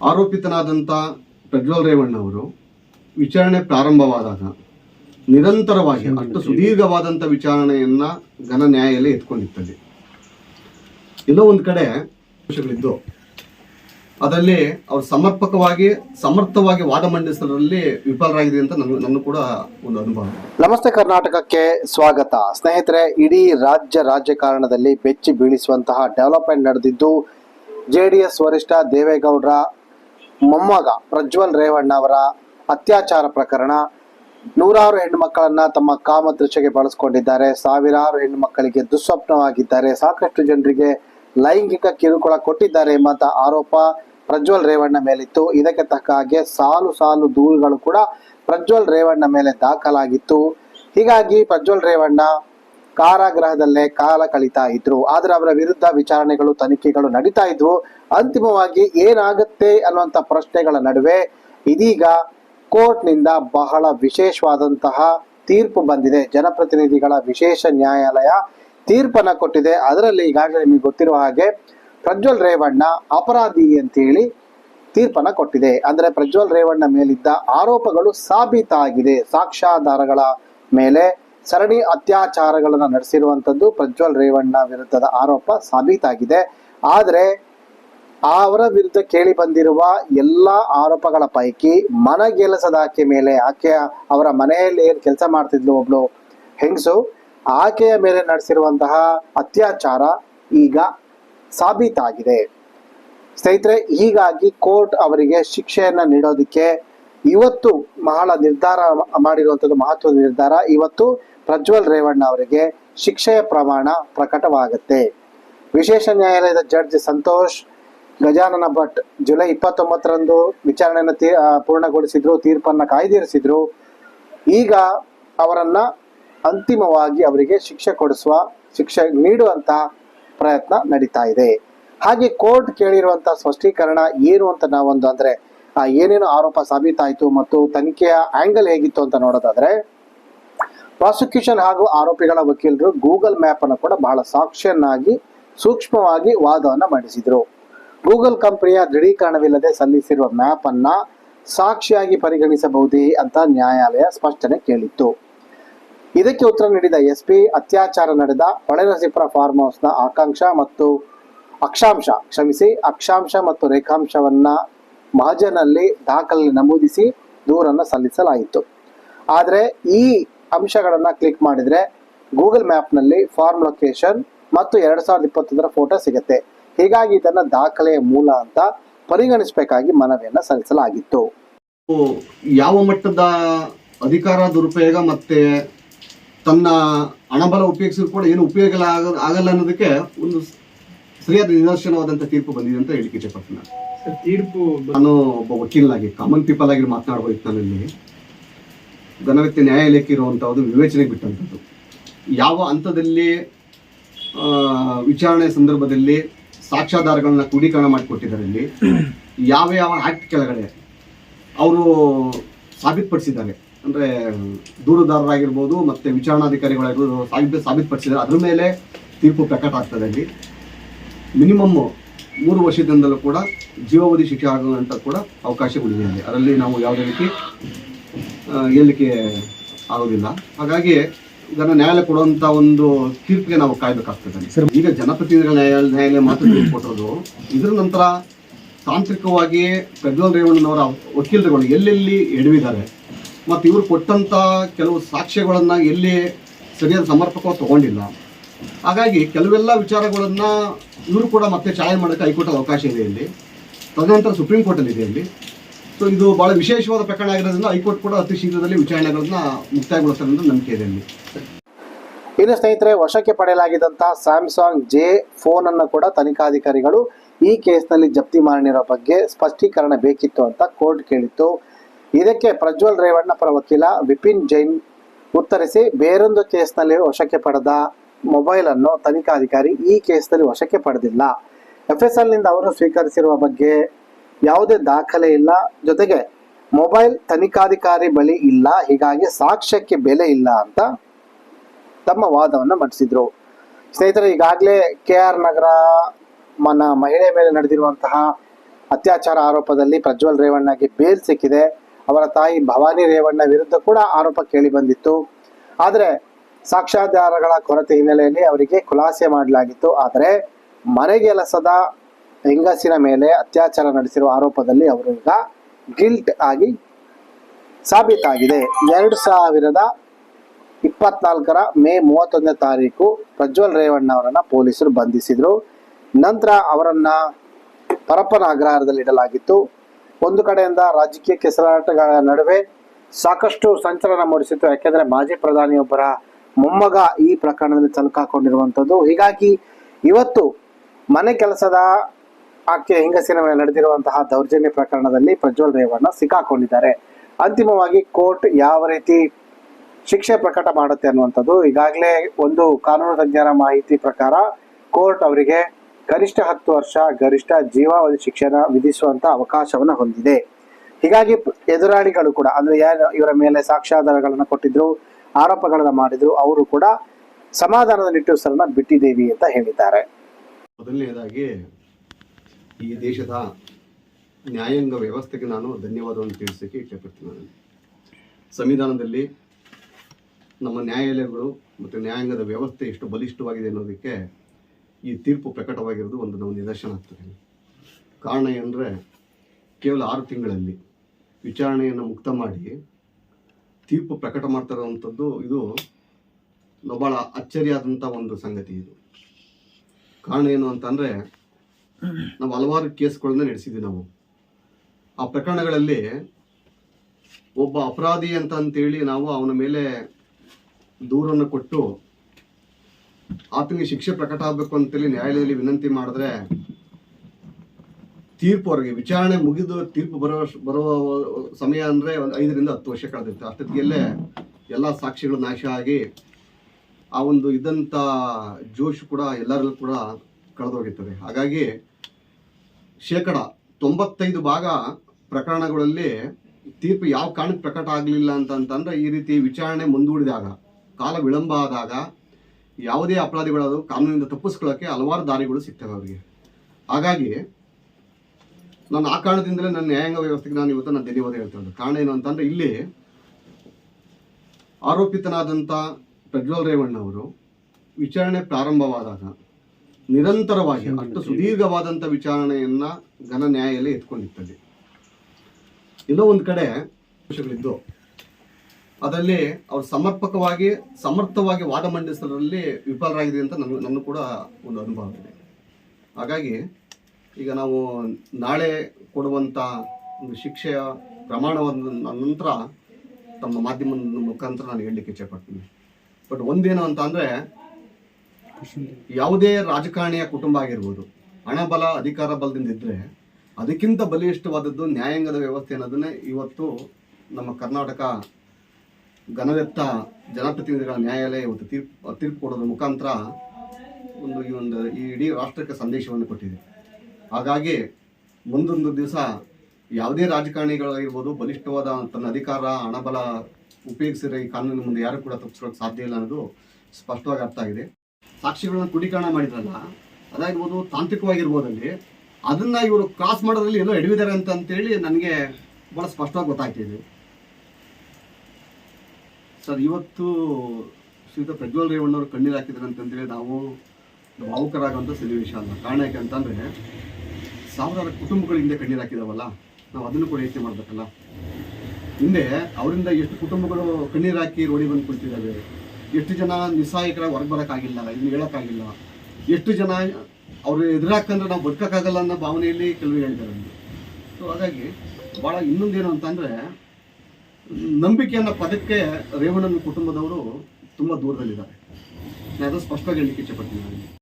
ಆರೋಪಿತನಾದಂಥ ಪ್ರಜ್ವಲ್ ರೇವಣ್ಣ ಅವರು ವಿಚಾರಣೆ ಪ್ರಾರಂಭವಾದಾಗ ನಿರಂತರವಾಗಿ ಅಷ್ಟು ಸುದೀರ್ಘವಾದಂಥ ವಿಚಾರಣೆಯನ್ನು ಘನ ನ್ಯಾಯಾಲಯ ಎತ್ಕೊಂಡಿರ್ತದೆ ಎಲ್ಲೋ ಒಂದು ಕಡೆ ಅಂಶಗಳಿದ್ದು ಅದರಲ್ಲಿ ಅವರು ಸಮರ್ಪಕವಾಗಿ ಸಮರ್ಥವಾಗಿ ವಾದ ಮಂಡಿಸರಲ್ಲಿ ವಿಫಲರಾಗಿದೆ ಅಂತ ನನ್ನ ನನ್ನ ಕೂಡ ಒಂದು ಅನುಭವ. ನಮಸ್ತೆ ಕರ್ನಾಟಕಕ್ಕೆ ಸ್ವಾಗತ. ಸ್ನೇಹಿತರೆ ಇಡೀ ರಾಜ್ಯ ರಾಜಕಾರಣದಲ್ಲಿ ಬೆಚ್ಚಿ ಬೀಳಿಸುವಂತಹ ಡೆವಲಪ್ಮೆಂಟ್ ನಡೆದಿದ್ದು ಜೆ ಡಿ ಎಸ್ ವರಿಷ್ಠ ದೇವೇಗೌಡರ ಮೊಮ್ಮಗ ಪ್ರಜ್ವಲ್ ರೇವಣ್ಣ ಅವರ ಅತ್ಯಾಚಾರ ಪ್ರಕರಣ. ನೂರಾರು ಹೆಣ್ಣು ಮಕ್ಕಳನ್ನ ತಮ್ಮ ಕಾಮದೃಶ್ಯಗೆ ಬಳಸಿಕೊಂಡಿದ್ದಾರೆ. ಸಾವಿರಾರು ಹೆಣ್ಣು ಮಕ್ಕಳಿಗೆ ದುಸ್ವಪ್ನವಾಗಿದ್ದಾರೆ. ಸಾಕಷ್ಟು ಜನರಿಗೆ ಲೈಂಗಿಕ ಕಿರುಕುಳ ಕೊಟ್ಟಿದ್ದಾರೆ ಎಂಬಂತ ಆರೋಪ ಪ್ರಜ್ವಲ್ ರೇವಣ್ಣ ಮೇಲಿತ್ತು. ಇದಕ್ಕೆ ತಕ್ಕ ಹಾಗೆ ಸಾಲು ಸಾಲು ದೂರುಗಳು ಕೂಡ ಪ್ರಜ್ವಲ್ ರೇವಣ್ಣ ಮೇಲೆ ದಾಖಲಾಗಿತ್ತು. ಹೀಗಾಗಿ ಪ್ರಜ್ವಲ್ ರೇವಣ್ಣ ಕಾರಾಗೃಹದಲ್ಲೇ ಕಾಲ ಕಳೀತಾ ಇದ್ರು. ಆದ್ರೆ ಅವರ ವಿರುದ್ಧ ವಿಚಾರಣೆಗಳು, ತನಿಖೆಗಳು ನಡೀತಾ ಇದ್ವು. ಅಂತಿಮವಾಗಿ ಏನಾಗುತ್ತೆ ಅನ್ನುವಂತ ಪ್ರಶ್ನೆಗಳ ನಡುವೆ ಇದೀಗ ಕೋರ್ಟ್ನಿಂದ ಬಹಳ ವಿಶೇಷವಾದಂತಹ ತೀರ್ಪು ಬಂದಿದೆ. ಜನಪ್ರತಿನಿಧಿಗಳ ವಿಶೇಷ ನ್ಯಾಯಾಲಯ ತೀರ್ಪನ್ನ ಕೊಟ್ಟಿದೆ. ಅದರಲ್ಲಿ ಈಗಾಗಲೇ ನಿಮಗೆ ಗೊತ್ತಿರುವ ಹಾಗೆ ಪ್ರಜ್ವಲ್ ರೇವಣ್ಣ ಅಪರಾಧಿ ಅಂತೇಳಿ ತೀರ್ಪನ್ನ ಕೊಟ್ಟಿದೆ. ಅಂದ್ರೆ ಪ್ರಜ್ವಲ್ ರೇವಣ್ಣ ಮೇಲಿದ್ದ ಆರೋಪಗಳು ಸಾಬೀತಾಗಿದೆ. ಸಾಕ್ಷ್ಯಾಧಾರಗಳ ಮೇಲೆ ಸರಣಿ ಅತ್ಯಾಚಾರಗಳನ್ನು ನಡೆಸಿರುವಂಥದ್ದು ಪ್ರಜ್ವಲ್ ರೇವಣ್ಣ ವಿರುದ್ಧದ ಆರೋಪ ಸಾಬೀತಾಗಿದೆ. ಆದರೆ ಅವರ ವಿರುದ್ಧ ಕೇಳಿ ಬಂದಿರುವ ಎಲ್ಲ ಆರೋಪಗಳ ಪೈಕಿ ಮನಗೆಲಸದ ಮೇಲೆ ಆಕೆಯ ಅವರ ಮನೆಯಲ್ಲಿ ಏನು ಕೆಲಸ ಮಾಡ್ತಿದ್ಲು ಒಬ್ಳು ಹೆಂಗಸು, ಆಕೆಯ ಮೇಲೆ ನಡೆಸಿರುವಂತಹ ಅತ್ಯಾಚಾರ ಈಗ ಸಾಬೀತಾಗಿದೆ. ಸ್ನೇಹಿತರೆ, ಹೀಗಾಗಿ ಕೋರ್ಟ್ ಅವರಿಗೆ ಶಿಕ್ಷೆಯನ್ನ ನೀಡೋದಕ್ಕೆ ಇವತ್ತು ಬಹಳ ನಿರ್ಧಾರ ಮಾಡಿರುವಂಥದ್ದು ಮಹತ್ವದ ನಿರ್ಧಾರ. ಇವತ್ತು ಪ್ರಜ್ವಲ್ ರೇವಣ್ಣ ಅವರಿಗೆ ಶಿಕ್ಷೆಯ ಪ್ರಮಾಣ ಪ್ರಕಟವಾಗುತ್ತೆ. ವಿಶೇಷ ನ್ಯಾಯಾಲಯದ ಜಡ್ಜ್ ಸಂತೋಷ್ ಗಜಾನನ ಭಟ್ ಜುಲೈ ಇಪ್ಪತ್ತೊಂಬತ್ತರಂದು ವಿಚಾರಣೆಯನ್ನು ತೀ ಪೂರ್ಣಗೊಳಿಸಿದ್ರು, ತೀರ್ಪನ್ನು ಕಾಯ್ದಿರಿಸಿದ್ರು. ಈಗ ಅವರನ್ನ ಅಂತಿಮವಾಗಿ ಅವರಿಗೆ ಶಿಕ್ಷೆ ಕೊಡಿಸುವ, ಶಿಕ್ಷೆ ನೀಡುವಂತ ಪ್ರಯತ್ನ ನಡೀತಾ ಇದೆ. ಹಾಗೆ ಕೋರ್ಟ್ ಕೇಳಿರುವಂತ ಸ್ಪಷ್ಟೀಕರಣ ಏನು ಅಂತ ನಾವೊಂದು ಅಂದ್ರೆ ಏನೇನು ಆರೋಪ ಸಾಬೀತಾಯಿತು ಮತ್ತು ತನಿಖೆಯ ಆಂಗಲ್ ಹೇಗಿತ್ತು ಅಂತ ನೋಡೋದಾದ್ರೆ ಪ್ರಾಸಿಕ್ಯೂಷನ್ ಹಾಗೂ ಆರೋಪಿಗಳ ವಕೀಲರು ಗೂಗಲ್ ಮ್ಯಾಪ್ ಅನ್ನು ಕೂಡ ಬಹಳ ಸಾಕ್ಷ್ಯನ್ನಾಗಿ, ಸೂಕ್ಷ್ಮವಾಗಿ ವಾದವನ್ನ ಮಂಡಿಸಿದರು. ಗೂಗಲ್ ಕಂಪನಿಯ ದೃಢೀಕರಣವಿಲ್ಲದೆ ಸಲ್ಲಿಸಿರುವ ಮ್ಯಾಪ್ ಅನ್ನ ಸಾಕ್ಷಿಯಾಗಿ ಪರಿಗಣಿಸಬಹುದೇ ಅಂತ ನ್ಯಾಯಾಲಯ ಸ್ಪಷ್ಟನೆ ಕೇಳಿತ್ತು. ಇದಕ್ಕೆ ಉತ್ತರ ನೀಡಿದ ಎಸ್ ಪಿ ಅತ್ಯಾಚಾರ ನಡೆದ ಹೊಳೆನರಸೀಪುರ ಫಾರ್ಮ್ ಹೌಸ್ನ ಆಕಾಂಕ್ಷ ಮತ್ತು ಅಕ್ಷಾಂಶ, ಕ್ಷಮಿಸಿ, ಅಕ್ಷಾಂಶ ಮತ್ತು ರೇಖಾಂಶವನ್ನ ಮಹಜನಲ್ಲಿ ದಾಖಲೆ ನಮೂದಿಸಿ ದೂರನ್ನು ಸಲ್ಲಿಸಲಾಯಿತು. ಆದರೆ ಈ ಅಂಶಗಳನ್ನ ಕ್ಲಿಕ್ ಮಾಡಿದ್ರೆ ಗೂಗಲ್ ಮ್ಯಾಪ್ನಲ್ಲಿ ಫಾರ್ಮ್ ಲೊಕೇಶನ್ ಮತ್ತು ಎರಡ್ ಸಾವಿರದ ಇಪ್ಪತ್ತೊಂದರ ಫೋಟೋ ಸಿಗುತ್ತೆ. ಹೀಗಾಗಿ ಇದನ್ನು ದಾಖಲೆಯ ಮೂಲ ಅಂತ ಪರಿಗಣಿಸಬೇಕಾಗಿ ಮನವಿಯನ್ನು ಸಲ್ಲಿಸಲಾಗಿತ್ತು. ಯಾವ ಮಟ್ಟದ ಅಧಿಕಾರ ದುರುಪಯೋಗ ಮತ್ತೆ ತನ್ನ ಹಣಬಲ ಉಪಯೋಗಿಸಿದ್ರು ಕೂಡ ಏನು ಉಪಯೋಗ ಆಗ ಆಗಲ್ಲ ಅನ್ನೋದಕ್ಕೆ ಒಂದು ಸರಿಯಾದ ನಿದರ್ಶನವಾದಂಥ ತೀರ್ಪು ಬಂದಿದೆ ಅಂತ ಹೇಳಿಕೆ ಇಷ್ಟಪಡ್ತೀನಿ ನಾನು. ಸರ್, ತೀರ್ಪು ನಾನು ಒಬ್ಬ ವಕೀಲನಾಗಿ ಕಾಮನ್ ಪೀಪಲ್ ಆಗಿ ಮಾತನಾಡಬೇಕು ನಾನಲ್ಲಿ ಘನವ್ಯಕ್ತಿ ನ್ಯಾಯಾಲಯಕ್ಕೆ ಇರುವಂಥದ್ದು ವಿವೇಚನೆಗೆ ಬಿಟ್ಟಂಥದ್ದು ಯಾವ ಹಂತದಲ್ಲಿ ವಿಚಾರಣೆ ಸಂದರ್ಭದಲ್ಲಿ ಸಾಕ್ಷ್ಯಾಧಾರಗಳನ್ನ ಕ್ರೋಢೀಕರಣ ಮಾಡಿಕೊಟ್ಟಿದ್ದಾರೆ ಇಲ್ಲಿ ಯಾವ ಯಾವ ಆ್ಯಕ್ಟ್ ಕೆಳಗಡೆ ಅವರು ಸಾಬೀತುಪಡಿಸಿದ್ದಾರೆ? ಅಂದರೆ ದೂರುದಾರರಾಗಿರ್ಬೋದು ಮತ್ತು ವಿಚಾರಣಾಧಿಕಾರಿಗಳಾಗಿರ್ಬೋದು ಸಾಬೀತು, ಸಾಬೀತುಪಡಿಸಿದ್ದಾರೆ. ಅದ್ರ ಮೇಲೆ ತೀರ್ಪು ಪ್ರಕಟ ಆಗ್ತದೆ ಅಲ್ಲಿ. ಮಿನಿಮಮ್ ಮೂರು ವರ್ಷದಿಂದಲೂ ಕೂಡ ಜೀವಾವಧಿ ಶಿಕ್ಷೆ ಆಗುವಂತ ಕೂಡ ಅವಕಾಶಗಳಿದೆ ಅದರಲ್ಲಿ ನಾವು ಯಾವುದೇ ರೀತಿ ಹೇಳಲಿಕ್ಕೆ ಆಗೋದಿಲ್ಲ. ಹಾಗಾಗಿ ಇದನ್ನು ನ್ಯಾಯಾಲಯ ಕೊಡುವಂತ ಒಂದು ತೀರ್ಪಿಗೆ ನಾವು ಕಾಯ್ಬೇಕಾಗ್ತದೆ. ಈಗ ಜನಪ್ರತಿನಿಧಿಗಳ ನ್ಯಾಯಾಲಯ ನ್ಯಾಯಾಲಯ ಮಾತ್ರ ತೀರ್ಪು ಇದರ ನಂತರ ತಾಂತ್ರಿಕವಾಗಿ ಪ್ರಜ್ವಲ್ ರೇವಣ್ಣನವರ ವಕೀಲರುಗಳು ಎಲ್ಲೆಲ್ಲಿ ಎಡವಿದ್ದಾರೆ ಮತ್ತು ಇವರು ಕೊಟ್ಟಂತ ಕೆಲವು ಸಾಕ್ಷ್ಯಗಳನ್ನ ಎಲ್ಲಿ ಸರಿಯಾದ ಸಮರ್ಪಕವಾಗಿ ತಗೊಂಡಿಲ್ಲ. ಹಾಗಾಗಿ ಕೆಲವೆಲ್ಲ ವಿಚಾರಗಳನ್ನ ಇವರು ಕೂಡ ಮತ್ತೆ ಚಾಯ್ ಮಾಡೋಕ್ಕೆ ಹೈಕೋರ್ಟ್ ಅವಕಾಶ ಇದೆ ಇಲ್ಲಿ. ತದನಂತರ ಸುಪ್ರೀಂ ಕೋರ್ಟಲ್ಲಿ ಇದೆ ಇಲ್ಲಿ. ಇದು ಬಹಳ ವಿಶೇಷವಾದ ಪ್ರಕರಣ ಆಗಿರೋದ್ರಿಂದ ಹೈಕೋರ್ಟ್ ಕೂಡ ಅತಿ ಶೀಘ್ರದಲ್ಲಿ ವಿಚಾರಣೆಗಳನ್ನ ಅಂತ ನಂಬಿಕೆ ಇದೆ ಅಲ್ಲಿ. ಇನ್ನು ಸ್ನೇಹಿತರೆ, ವಶಕ್ಕೆ ಪಡೆಯಲಾಗಿದ್ದಂತಹ ಸ್ಯಾಮ್ಸಂಗ್ ಜೆ ಫೋನ್ ಅನ್ನು ಕೂಡ ತನಿಖಾಧಿಕಾರಿಗಳು ಈ ಕೇಸ್ನಲ್ಲಿ ಜಪ್ತಿ ಮಾಡಿರೋ ಬಗ್ಗೆ ಸ್ಪಷ್ಟೀಕರಣ ಬೇಕಿತ್ತು ಅಂತ ಕೋರ್ಟ್ ಕೇಳಿತ್ತು. ಇದಕ್ಕೆ ಪ್ರಜ್ವಲ್ ರೇವಣ್ಣ ಪರ ವಕೀಲ ವಿಪಿನ್ ಜೈನ್ ಉತ್ತರಿಸಿ, ಬೇರೊಂದು ಕೇಸ್ನಲ್ಲಿ ವಶಕ್ಕೆ ಪಡೆದ ಮೊಬೈಲ್ ಅನ್ನು ತನಿಖಾಧಿಕಾರಿ ಈ ಕೇಸ್ನಲ್ಲಿ ವಶಕ್ಕೆ ಪಡೆದಿಲ್ಲ. ಎಫ್ ಎಸ್ ಅವರು ಸ್ವೀಕರಿಸಿರುವ ಬಗ್ಗೆ ಯಾವುದೇ ದಾಖಲೆ ಇಲ್ಲ. ಜೊತೆಗೆ ಮೊಬೈಲ್ ತನಿಖಾಧಿಕಾರಿ ಬಳಿ ಇಲ್ಲ. ಹೀಗಾಗಿ ಸಾಕ್ಷ್ಯಕ್ಕೆ ಬೆಲೆ ಇಲ್ಲ ಅಂತ ತಮ್ಮ ವಾದವನ್ನು ಮಂಡಿಸಿದ್ರು. ಸ್ನೇಹಿತರೆ, ಈಗಾಗಲೇ ಕೆ ಆರ್ ನಗರ ಮನ ಮಹಿಳೆ ಮೇಲೆ ನಡೆದಿರುವಂತಹ ಅತ್ಯಾಚಾರ ಆರೋಪದಲ್ಲಿ ಪ್ರಜ್ವಲ್ ರೇವಣ್ಣಗೆ ಬೇಲ್ ಸಿಕ್ಕಿದೆ. ಅವರ ತಾಯಿ ಭವಾನಿ ರೇವಣ್ಣ ವಿರುದ್ಧ ಕೂಡ ಆರೋಪ ಕೇಳಿ ಬಂದಿತ್ತು. ಆದರೆ ಸಾಕ್ಷ್ಯಾಧಾರಗಳ ಕೊರತೆ ಹಿನ್ನೆಲೆಯಲ್ಲಿ ಅವರಿಗೆ ಖುಲಾಸೆ ಮಾಡಲಾಗಿತ್ತು. ಆದರೆ ಮನೆಗೆಲಸದ ಹೆಂಗಸಿನ ಮೇಲೆ ಅತ್ಯಾಚಾರ ನಡೆಸಿರುವ ಆರೋಪದಲ್ಲಿ ಅವರು ಈಗ ಗಿಲ್ಟ್ ಆಗಿ ಸಾಬೀತಾಗಿದೆ. ಎರಡು ಸಾವಿರದ ಇಪ್ಪತ್ನಾಲ್ಕರ ಮೇ ಮೂವತ್ತೊಂದನೇ ತಾರೀಕು ಪ್ರಜ್ವಲ್ ರೇವಣ್ಣ ಅವರನ್ನು ಪೊಲೀಸರು ಬಂಧಿಸಿದರು. ನಂತರ ಅವರನ್ನ ಪರಪ್ಪನ ಅಗ್ರಹಾರದಲ್ಲಿ ಇಡಲಾಗಿತ್ತು. ಒಂದು ಕಡೆಯಿಂದ ರಾಜಕೀಯ ಕೆಸರಾಟಗಳ ನಡುವೆ ಸಾಕಷ್ಟು ಸಂಚಲನ ಮೂಡಿಸಿತ್ತು. ಯಾಕೆಂದರೆ ಮಾಜಿ ಪ್ರಧಾನಿಯೊಬ್ಬರ ಮೊಮ್ಮಗ ಈ ಪ್ರಕರಣದಲ್ಲಿ ತಲುಕಾಕೊಂಡಿರುವಂಥದ್ದು. ಹೀಗಾಗಿ ಇವತ್ತು ಮನೆ ಕೆಲಸದ ಆಕೆ ಹೆಂಗಸಿನ ಮೇಲೆ ನಡೆದಿರುವಂತಹ ದೌರ್ಜನ್ಯ ಪ್ರಕರಣದಲ್ಲಿ ಪ್ರಜ್ವಲ್ ರೇವಣ್ಣ ಸಿಕ್ಕಾಕೊಂಡಿದ್ದಾರೆ. ಅಂತಿಮವಾಗಿ ಕೋರ್ಟ್ ಯಾವ ರೀತಿ ಶಿಕ್ಷೆ ಪ್ರಕಟ ಮಾಡುತ್ತೆ ಅನ್ನುವಂಥದ್ದು ಈಗಾಗಲೇ ಒಂದು ಕಾನೂನು ತಜ್ಞರ ಮಾಹಿತಿ ಪ್ರಕಾರ ಕೋರ್ಟ್ ಅವರಿಗೆ ಕನಿಷ್ಠ ಹತ್ತು ವರ್ಷ ಗರಿಷ್ಠ ಜೀವಾವಧಿ ಶಿಕ್ಷಣ ವಿಧಿಸುವಂತ ಅವಕಾಶವನ್ನು ಹೊಂದಿದೆ. ಹೀಗಾಗಿ ಎದುರಾಳಿಗಳು ಕೂಡ, ಅಂದ್ರೆ ಯಾರು ಇವರ ಮೇಲೆ ಸಾಕ್ಷ್ಯಾಧಾರಗಳನ್ನು ಕೊಟ್ಟಿದ್ರು, ಆರೋಪಗಳನ್ನ ಮಾಡಿದ್ರು, ಅವರು ಕೂಡ ಸಮಾಧಾನದ ನಿಟ್ಟುಸರನ್ನ ಬಿಟ್ಟಿದ್ದೇವೆ ಅಂತ ಹೇಳಿದ್ದಾರೆ. ಮೊದಲನೇದಾಗಿ ಈ ದೇಶದ ನ್ಯಾಯಾಂಗ ವ್ಯವಸ್ಥೆಗೆ ನಾನು ಧನ್ಯವಾದವನ್ನು ತಿಳಿಸೋಕ್ಕೆ ಇಷ್ಟಪಡ್ತೀನಿ ಸಂವಿಧಾನದಲ್ಲಿ ನಮ್ಮ ನ್ಯಾಯಾಲಯಗಳು ಮತ್ತು ನ್ಯಾಯಾಂಗದ ವ್ಯವಸ್ಥೆ ಎಷ್ಟು ಬಲಿಷ್ಠವಾಗಿದೆ ಅನ್ನೋದಕ್ಕೆ ಈ ತೀರ್ಪು ಪ್ರಕಟವಾಗಿರೋದು ಒಂದು ನಾವು ನಿದರ್ಶನ ಆಗ್ತದೆ. ಕಾರಣ ಏನಂದರೆ ಕೇವಲ ಆರು ತಿಂಗಳಲ್ಲಿ ವಿಚಾರಣೆಯನ್ನು ಮುಕ್ತ ಮಾಡಿ ತೀರ್ಪು ಪ್ರಕಟ ಮಾಡ್ತಾ ಇದು ಬಹಳ ಅಚ್ಚರಿಯಾದಂಥ ಒಂದು ಸಂಗತಿ ಇದು. ಕಾರಣ ಏನು ಅಂತಂದರೆ ನಾವು ಹಲವಾರು ಕೇಸ್ಗಳನ್ನ ನಡೆಸಿದ್ವಿ ನಾವು. ಆ ಪ್ರಕರಣಗಳಲ್ಲಿ ಒಬ್ಬ ಅಪರಾಧಿ ಅಂತ ಅಂತೇಳಿ ನಾವು ಅವನ ಮೇಲೆ ದೂರನ್ನು ಕೊಟ್ಟು ಆತನಿಗೆ ಶಿಕ್ಷೆ ಪ್ರಕಟ ಆಗಬೇಕು ಅಂತೇಳಿ ನ್ಯಾಯಾಲಯದಲ್ಲಿ ವಿನಂತಿ ಮಾಡಿದ್ರೆ ತೀರ್ಪು ಅವರಿಗೆ, ವಿಚಾರಣೆ ಮುಗಿದು ತೀರ್ಪು ಬರೋ ಬರುವ ಸಮಯ ಅಂದರೆ ಒಂದು ಐದರಿಂದ ಹತ್ತು ವರ್ಷ ಕಳೆದಿತ್ತು ಅಷ್ಟೊತ್ತಿಗೆಲ್ಲೇ ಎಲ್ಲ ಸಾಕ್ಷಿಗಳು ನಾಶ ಆಗಿ ಆ ಒಂದು ಇದ್ದಂಥ ಜೋಶ್ ಕೂಡ ಎಲ್ಲರಲ್ಲೂ ಕೂಡ ಕಳೆದೋಗಿರ್ತದೆ. ಹಾಗಾಗಿ ಶೇಕಡ ತೊಂಬತ್ತೈದು ಭಾಗ ಪ್ರಕರಣಗಳಲ್ಲಿ ತೀರ್ಪು ಯಾವ ಕಾರಣಕ್ಕೆ ಪ್ರಕಟ ಆಗಲಿಲ್ಲ ಅಂತ ಅಂತಂದ್ರೆ ಈ ರೀತಿ ವಿಚಾರಣೆ ಮುಂದೂಡಿದಾಗ, ಕಾಲ ವಿಳಂಬ ಆದಾಗ ಯಾವುದೇ ಅಪರಾಧಿಗಳಾದರೂ ಕಾನೂನಿಂದ ತಪ್ಪಿಸ್ಕೊಳ್ಳೋಕ್ಕೆ ಹಲವಾರು ದಾರಿಗಳು ಸಿಗ್ತವೆ ಅವರಿಗೆ. ಹಾಗಾಗಿ ನಾನು ಆ ಕಾರಣದಿಂದಲೇ ನನ್ನ ನ್ಯಾಯಾಂಗ ವ್ಯವಸ್ಥೆಗೆ ನಾನು ಇವತ್ತು ನಾನು ಧನ್ಯವಾದ ಹೇಳ್ತಾ ಕಾರಣ ಏನು ಅಂತಂದ್ರೆ ಇಲ್ಲಿ ಆರೋಪಿತನಾದಂಥ ಪ್ರಜ್ವಲ್ ರೇವಣ್ಣ ಅವರು ವಿಚಾರಣೆ ಪ್ರಾರಂಭವಾದಾಗ ನಿರಂತರವಾಗಿ ಅಷ್ಟು ಸುದೀರ್ಘವಾದಂಥ ವಿಚಾರಣೆಯನ್ನ ಘನ ನ್ಯಾಯಾಲಯ ಎತ್ಕೊಂಡಿರ್ತದೆ. ಎಲ್ಲೋ ಒಂದು ಕಡೆ ವಿಷಯಗಳಿದ್ದು ಅದರಲ್ಲಿ ಅವ್ರು ಸಮರ್ಪಕವಾಗಿ ಸಮರ್ಥವಾಗಿ ವಾದ ಮಂಡಿಸಲರಲ್ಲಿ ವಿಫಲರಾಗಿದೆ ಅಂತ ನನ್ನ ನನ್ನ ಕೂಡ ಒಂದು ಅನುಭವ ಇದೆ. ಹಾಗಾಗಿ ಈಗ ನಾವು ನಾಳೆ ಕೊಡುವಂಥ ಒಂದು ಶಿಕ್ಷೆಯ ಪ್ರಮಾಣವಾದ ನಂತರ ತಮ್ಮ ಮಾಧ್ಯಮದ ಮುಖಾಂತರ ನಾನು ಹೇಳಲಿಕ್ಕೆ ಇಚ್ಛೆಪಡ್ತೀನಿ ಬಟ್ ಒಂದೇನು ಅಂತ ಅಂದರೆ ಯಾವುದೇ ರಾಜಕಾರಣಿಯ ಕುಟುಂಬ ಆಗಿರ್ಬೋದು, ಹಣ, ಬಲ, ಅಧಿಕಾರ, ಬಲದಿಂದ ಇದ್ದರೆ ಅದಕ್ಕಿಂತ ಬಲಿಷ್ಠವಾದದ್ದು ನ್ಯಾಯಾಂಗದ ವ್ಯವಸ್ಥೆ ಅನ್ನೋದನ್ನೇ ಇವತ್ತು ನಮ್ಮ ಕರ್ನಾಟಕ ಘನವೆತ್ತ ಜನಪ್ರತಿನಿಧಿಗಳ ನ್ಯಾಯಾಲಯ ಇವತ್ತು ತೀರ್ಪು ತೀರ್ಪು ಕೊಡೋದ್ರ ಮುಖಾಂತರ ಒಂದು ಈ ಒಂದು ಈ ಇಡೀ ರಾಷ್ಟ್ರಕ್ಕೆ ಸಂದೇಶವನ್ನು ಕೊಟ್ಟಿದೆ. ಹಾಗಾಗಿ ಮುಂದೊಂದು ದಿವಸ ಯಾವುದೇ ರಾಜಕಾರಣಿಗಳಾಗಿರ್ಬೋದು, ಬಲಿಷ್ಠವಾದ ತನ್ನ ಅಧಿಕಾರ ಹಣಬಲ ಉಪಯೋಗಿಸಿದ್ರೆ ಈ ಕಾನೂನಿನ ಮುಂದೆ ಯಾರು ಕೂಡ ತಪ್ಪಿಸ್ಕೊಳಕ್ಕೆ ಸಾಧ್ಯ ಇಲ್ಲ ಅನ್ನೋದು ಸ್ಪಷ್ಟವಾಗಿ ಅರ್ಥ ಆಗಿದೆ. ಸಾಕ್ಷಿಗಳನ್ನ ಕ್ರೋಢೀಕರಣ ಮಾಡಿದ್ರಲ್ಲ, ಅದಾಗಿರ್ಬೋದು ತಾಂತ್ರಿಕವಾಗಿರ್ಬೋದಲ್ಲಿ, ಅದನ್ನ ಇವರು ಕ್ರಾಸ್ ಮಾಡೋದ್ರಲ್ಲಿ ಎಲ್ಲೋ ಎಡವಿದ್ದಾರೆ ಅಂತ ಅಂತೇಳಿ ನನಗೆ ಭಾಳ ಸ್ಪಷ್ಟವಾಗಿ ಗೊತ್ತಾಗ್ತಿದೆ. ಸರ್, ಇವತ್ತು ಶ್ರೀಯುತ ಪ್ರಜ್ವಲ್ ರೇವಣ್ಣವರು ಕಣ್ಣೀರು ಹಾಕಿದ್ದಾರೆ ಅಂತಂದೇಳಿ ನಾವು ಭಾವುಕರಾಗುವಂಥ ಸನ್ನಿವೇಶ ಅಲ್ಲ. ಕಾರಣ ಯಾಕೆ ಅಂತಂದರೆ, ಸಾವಿರಾರು ಕುಟುಂಬಗಳ ಹಿಂದೆ ಕಣ್ಣೀರು ಹಾಕಿದಾವಲ್ಲ, ನಾವು ಅದನ್ನು ಕೂಡ ಯೋಚನೆ ಮಾಡಬೇಕಲ್ಲ. ಹಿಂದೆ ಅವರಿಂದ ಎಷ್ಟು ಕುಟುಂಬಗಳು ಕಣ್ಣೀರು ಹಾಕಿ ರೋಡಿ ಬಂದು ಕುಳಿತಿದ್ದಾವೆ ಎಷ್ಟು ಜನ ನಿಸ್ಸಹಾಯಕರಾಗಿ ಹೊರಗೆ ಬರೋಕ್ಕಾಗಿಲ್ಲ ಇನ್ನು ಹೇಳೋಕ್ಕಾಗಿಲ್ಲ ಎಷ್ಟು ಜನ ಅವ್ರು ಎದುರಾಕಂದ್ರೆ ನಾವು ಬದುಕೋಕ್ಕಾಗಲ್ಲ ಅನ್ನೋ ಭಾವನೆಯಲ್ಲಿ ಕೆಲವರು ಹೇಳಿದ್ದಾರೆ ನಮಗೆ. ಸೊ ಹಾಗಾಗಿ ಭಾಳ ಇನ್ನೊಂದೇನು ಅಂತಂದರೆ ನಂಬಿಕೆ ಅನ್ನೋ ಪದಕ್ಕೆ ರೇವಣ್ಣನ ಕುಟುಂಬದವರು ತುಂಬ ದೂರದಲ್ಲಿದ್ದಾರೆ. ನಾನು ಸ್ಪಷ್ಟವಾಗಿ ಹೇಳಲಿಕ್ಕೆ ಇಚ್ಛೆಪಡ್ತೀನಿ